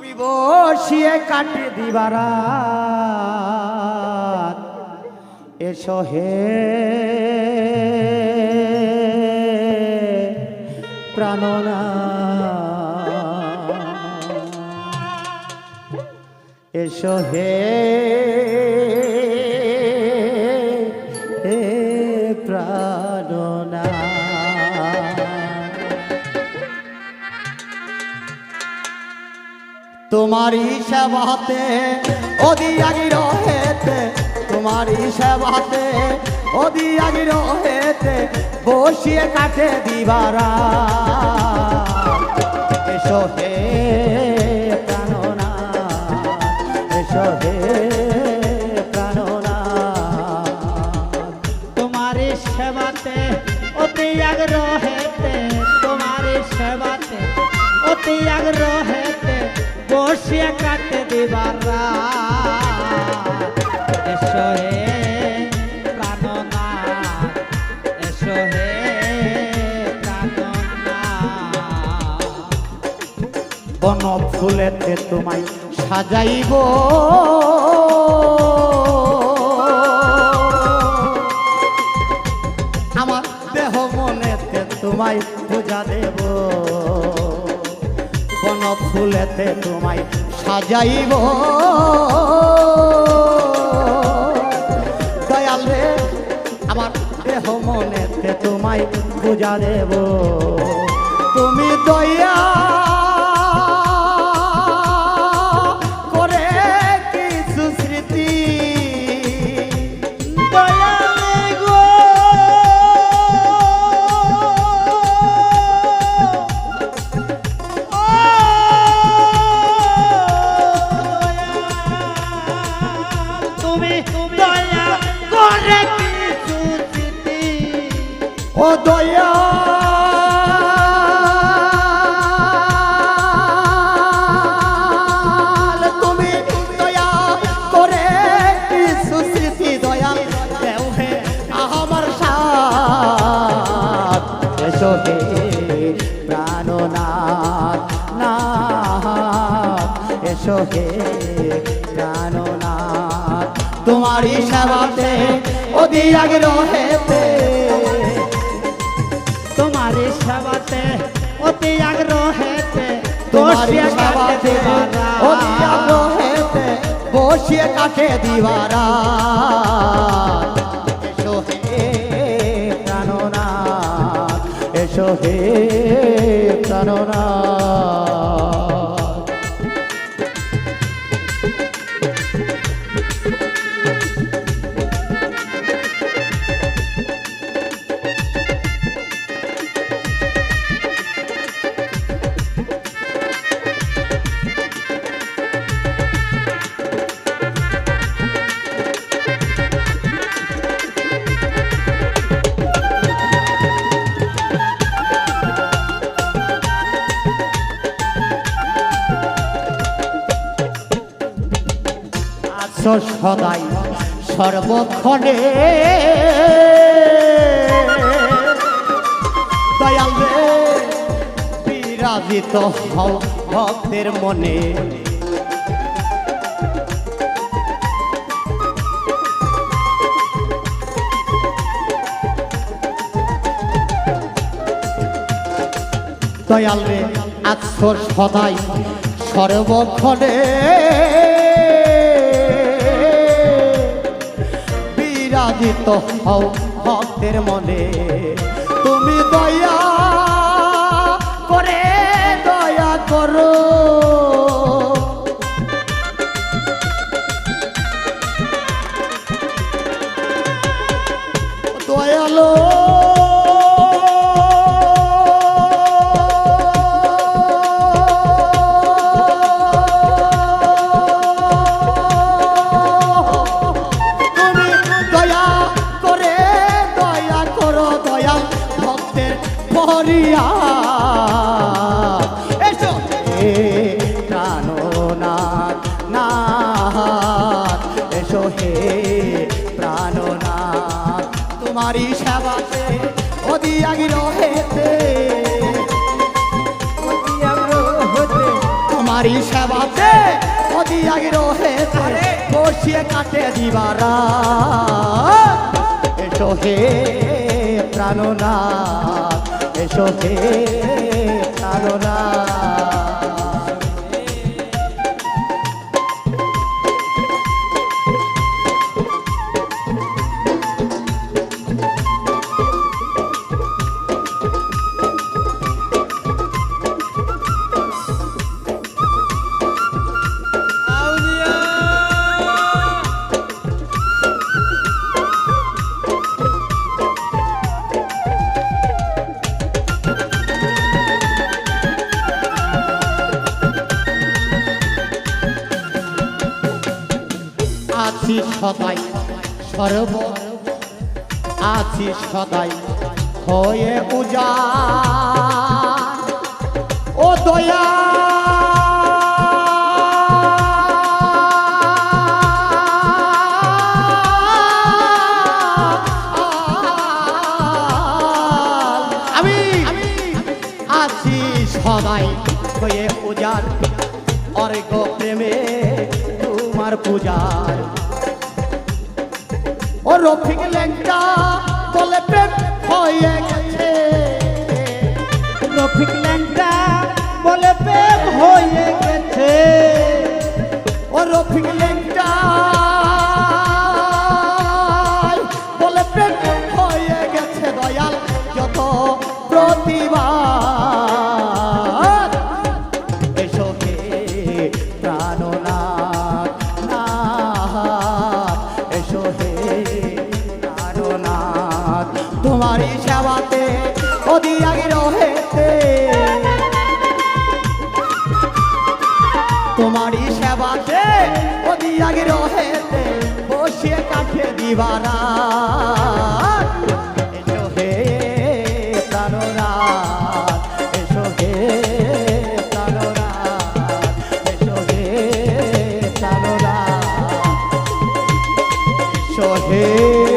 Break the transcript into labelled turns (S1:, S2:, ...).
S1: আমি বসিয়ে কাটে দিবারা এসো হে প্রাণনা। এসো হে তোমারি সেবাতে অদি আগি রহেতে, তোমারি সেবাতে অদি আগি রহেতে, বসিয়ে কাটে দিবারা। এসো হে প্রাণনা, এসো হে প্রাণনা।
S2: তোমারি সেবাতে অতি আগ্রহেতে তোমারি সেবাতে অতি আগ্রহেতে বসিয়া কাটে দিবার। এসো হে প্রাণনাথ এসো হে প্রাণনাথ
S1: বন ফুলেতে তোমায় সাজাইব। আমার দেহ মনেতে তোমায় পূজা দেব। বন ফুলেতে তোমায় সাজাইব। দয়ালে আমার দেহ মনেতে তোমায় পূজা দেব। তুমি দয়া ও দয়া। তুমি দয়া করে কিছু স্মৃতি দয়া। দেও হে আমার সাথ, এসো হে প্রাণনাথ, নাথ, এসো হে প্রাণনাথ। তোমারই সেবাতে আগে রহেতে
S2: তোমারি সেবাতে অতি আগ্রহেতে বসিয়া কাটে দিবারা।
S1: অদি আগ্রহেতে বসিয়ে কাটে দিবারা আছো সদাই সর্বক্ষণে বিরাজিত হও ভক্তের মনে। দয়াল রে আছো সদাই সর্বক্ষণে। বিরাজিত হও ভক্তের মনে। তুমি দয়া প্রাণনাথ নাথ এসো হে প্রাণনাথ। তোমারই সেবাতে অদি আগি রহেতে তোমারই সেবাতে অদি আগি রহেতে বসিয়ে কাটে দিবারা এসো হে প্রাণনাথ, এসো হে আছি সদাই, সর্ব আছি সদাই, হয়ে উজা ও দয়া। আছি উজার অর্ঘ প্রেমে তোমার পূজার ও রফিক লেংটা বলে প্রেম হয়ে গেছে।
S2: রফিক ল্যাংটা, বলে প্রেম হয়ে গেছে।
S1: ও রফিক লেংটা বলে প্রেম হয়ে গেছে। দয়াল, যত প্রতিবাদ যদি আগে রহেতে তোমারই সেবাতে যদি আগে রহেতে বসে কাঠে দিবারা। Hey